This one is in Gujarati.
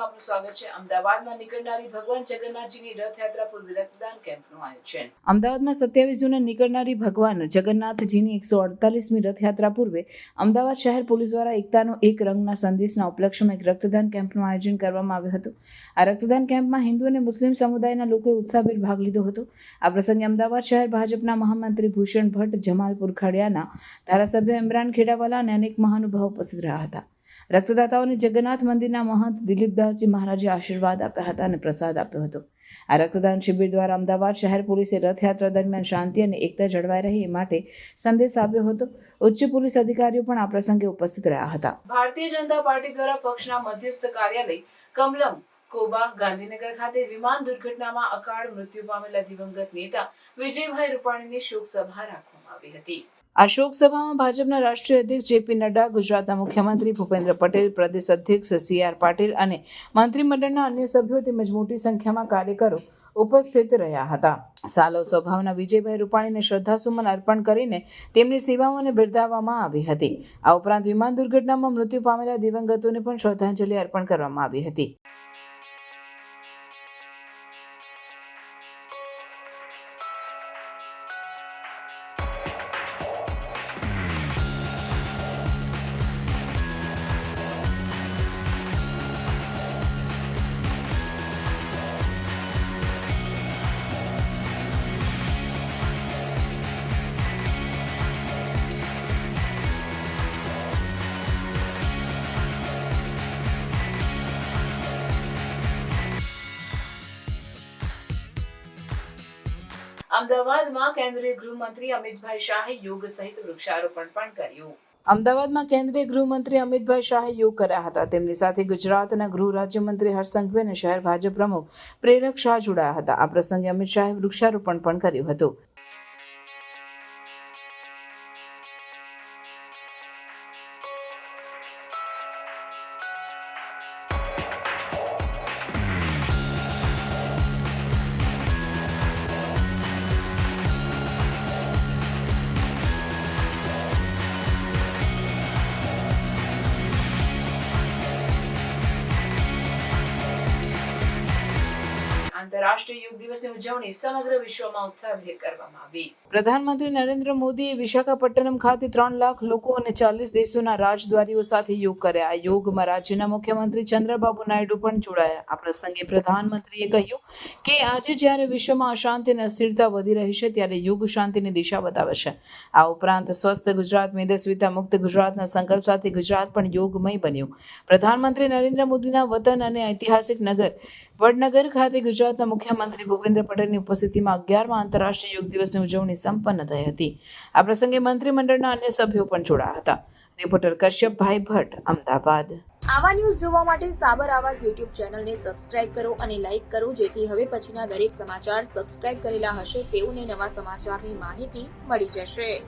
આપનું સ્વાગત છે. અમદાવાદમાં નીકળનારી ભગવાન જગન્નાથજીની રથયાત્રા પૂર્વ રક્તદાન કેમ્પનું આયોજન. અમદાવાદમાં સત્યાવીસ જૂને નીકળનારી ભગવાન જગન્નાથજીની એકસો અડતાલીસમી રથયાત્રા પૂર્વે અમદાવાદ શહેર પોલીસ દ્વારા એકતાનો એક રંગના સંદેશના ઉપલક્ષ્યમાં એક રક્તદાન કેમ્પનું આયોજન કરવામાં આવ્યું હતું. આ રક્તદાન કેમ્પમાં હિન્દુ અને મુસ્લિમ સમુદાયના લોકોએ ઉત્સાહભેર ભાગ લીધો હતો. આ પ્રસંગે અમદાવાદ શહેર ભાજપના મહામંત્રી ભૂષણ ભટ્ટ, જમાલપુર ખડિયાના ધારાસભ્ય ઇમરાન ખેડાવાલા અને અનેક મહાનુભાવો ઉપસ્થિત રહ્યા હતા. રક્તદાતાઓને જગન્નાથ મંદિરના મહંત દિલીપદાસજી મહારાજે આશીર્વાદ આપ્યા હતા અને પ્રસાદ આપ્યો હતો. આ રક્તદાન શિબિર દ્વારા અમદાવાદ શહેર પોલીસે રથયાત્રા દરમિયાન શાંતિ અને એકતા જળવાઈ રહે એ માટે સંદેશ આપ્યો હતો. ઉચ્ચ પોલીસ અધિકારીઓ પણ આ પ્રસંગે ઉપસ્થિત રહ્યા હતા. ભારતીય જનતા પાર્ટી દ્વારા પક્ષના મધ્યસ્થ કાર્યાલય કમલમ કોબા ગાંધીનગર ખાતે વિમાન દુર્ઘટનામાં અકાળ મૃત્યુ પામેલા દિવંગત નેતા વિજયભાઈ રૂપાણીની શોક સભા રાખવામાં આવી હતી. આ શોક સભામાં ભાજપના રાષ્ટ્રીય અધ્યક્ષ જેપી નડ્ડા, ગુજરાતના મુખ્યમંત્રી ભૂપેન્દ્ર પટેલ, પ્રદેશ અધ્યક્ષ સી આર પાટીલ અને મંત્રીમંડળના અન્ય સભ્યો તેમજ મોટી સંખ્યામાં કાર્યકરો ઉપસ્થિત રહ્યા હતા. સાલો સ્વભાવના વિજયભાઈ રૂપાણીને શ્રદ્ધાસુમન અર્પણ કરીને તેમની સેવાઓને બિરદાવવામાં આવી હતી. આ ઉપરાંત વિમાન દુર્ઘટનામાં મૃત્યુ પામેલા દિવંગતોને પણ શ્રદ્ધાંજલિ અર્પણ કરવામાં આવી હતી. અમદાવાદમાં કેન્દ્રીય ગૃહમંત્રી અમિતભાઈ શાહે યોગ સહિત વૃક્ષારોપણ પણ કર્યું. અમદાવાદમાં કેન્દ્રીય ગૃહમંત્રી અમિતભાઈ શાહે યોગ કર્યા હતા. તેમની સાથે ગુજરાતના ગૃહ રાજ્યમંત્રી હર્ષ અને શહેર ભાજપ પ્રમુખ પ્રેરક શાહ જોડાયા હતા. આ પ્રસંગે અમિત શાહે વૃક્ષારોપણ પણ કર્યું હતું. આંતરરાષ્ટ્રીય યોગ દિવસની ઉજવણી સમગ્ર વિશ્વમાં ઉત્સાહભેર કરવામાં આવી. પ્રધાનમંત્રી નરેન્દ્ર મોદીએ વિશાખાપટ્ટનમ ખાતે ત્રણ લાખ લોકો અને ચાલીસ દેશોના રાજદ્વારીઓ સાથે યોગ કર્યા. આ યોગમાં રાજ્યના મુખ્યમંત્રી ચંદ્રબાબુ નાયડુ પણ જોડાયા. આ પ્રસંગે પ્રધાનમંત્રીએ કહ્યું કે આજે જ્યારે વિશ્વમાં અશાંતિ અને અસ્થિરતા વધી રહી છે, ત્યારે યોગ શાંતિની દિશા બતાવે છે. આ ઉપરાંત સ્વસ્થ ગુજરાત, મેદસ્વીતા મુક્ત ગુજરાતના સંકલ્પ સાથે ગુજરાત પણ યોગમય બન્યું. પ્રધાનમંત્રી નરેન્દ્ર મોદીના વતન અને ઐતિહાસિક નગર વડનગર ખાતે ગુજરાતના મુખ્યમંત્રી ભૂપેન્દ્ર પટેલની ઉપસ્થિતિમાં અગિયારમાં આંતરરાષ્ટ્રીય યોગ દિવસની ઉજવણી સંપન્ન થઈ હતી. આ પ્રસંગે મંત્રીમંડળના અન્ય સભ્યો પણ જોડાયા હતા. રિપોર્ટર કશ્યપભાઈ ભટ્ટ, અમદાવાદ. આવા ન્યૂઝ જોવા માટે સાબર આવાજ યુટ્યુબ ચેનલને સબસ્ક્રાઇબ કરો અને લાઇક કરો, જેથી હવે પછીના દરેક સમાચાર સબસ્ક્રાઇબ કરેલા હશે તેઓને નવા સમાચારની માહિતી મળી જશે.